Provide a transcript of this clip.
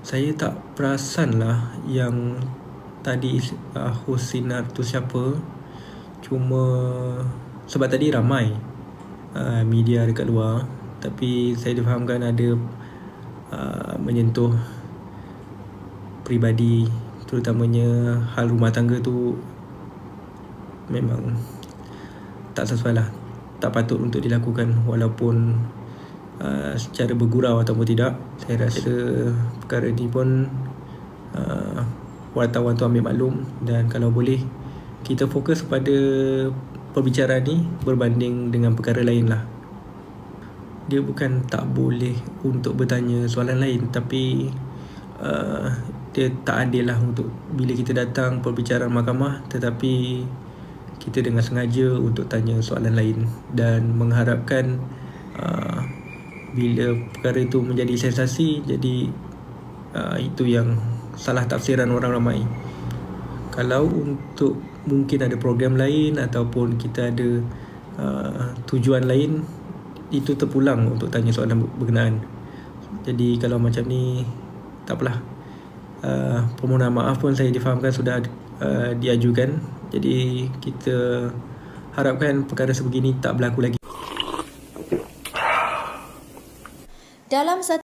saya tak perasan lah yang tadi uh, host sinar tu siapa. Cuma sebab tadi ramai uh, media dekat luar. Tapi saya difahamkan ada uh, menyentuh peribadi terutamanya hal rumah tangga tu memang tak sesuai lah. Tak patut untuk dilakukan walaupun uh, secara bergurau ataupun tidak saya rasa perkara ni pun uh, wartawan tu ambil maklum dan kalau boleh kita fokus pada perbicaraan ni berbanding dengan perkara lain lah. Dia bukan tak boleh untuk bertanya soalan lain tapi uh, dia tak adil lah untuk bila kita datang perbicaraan mahkamah tetapi kita dengan sengaja untuk tanya soalan lain dan mengharapkan uh, bila perkara itu menjadi sensasi jadi uh, itu yang salah tafsiran orang ramai. Kalau untuk mungkin ada program lain ataupun kita ada uh, tujuan lain itu terpulang untuk tanya soalan berkenaan. Jadi kalau macam ni tak apalah. Uh, permohonan maaf pun saya difahamkan sudah uh, diajukan. Jadi kita harapkan perkara sebegini tak berlaku lagi dalam satu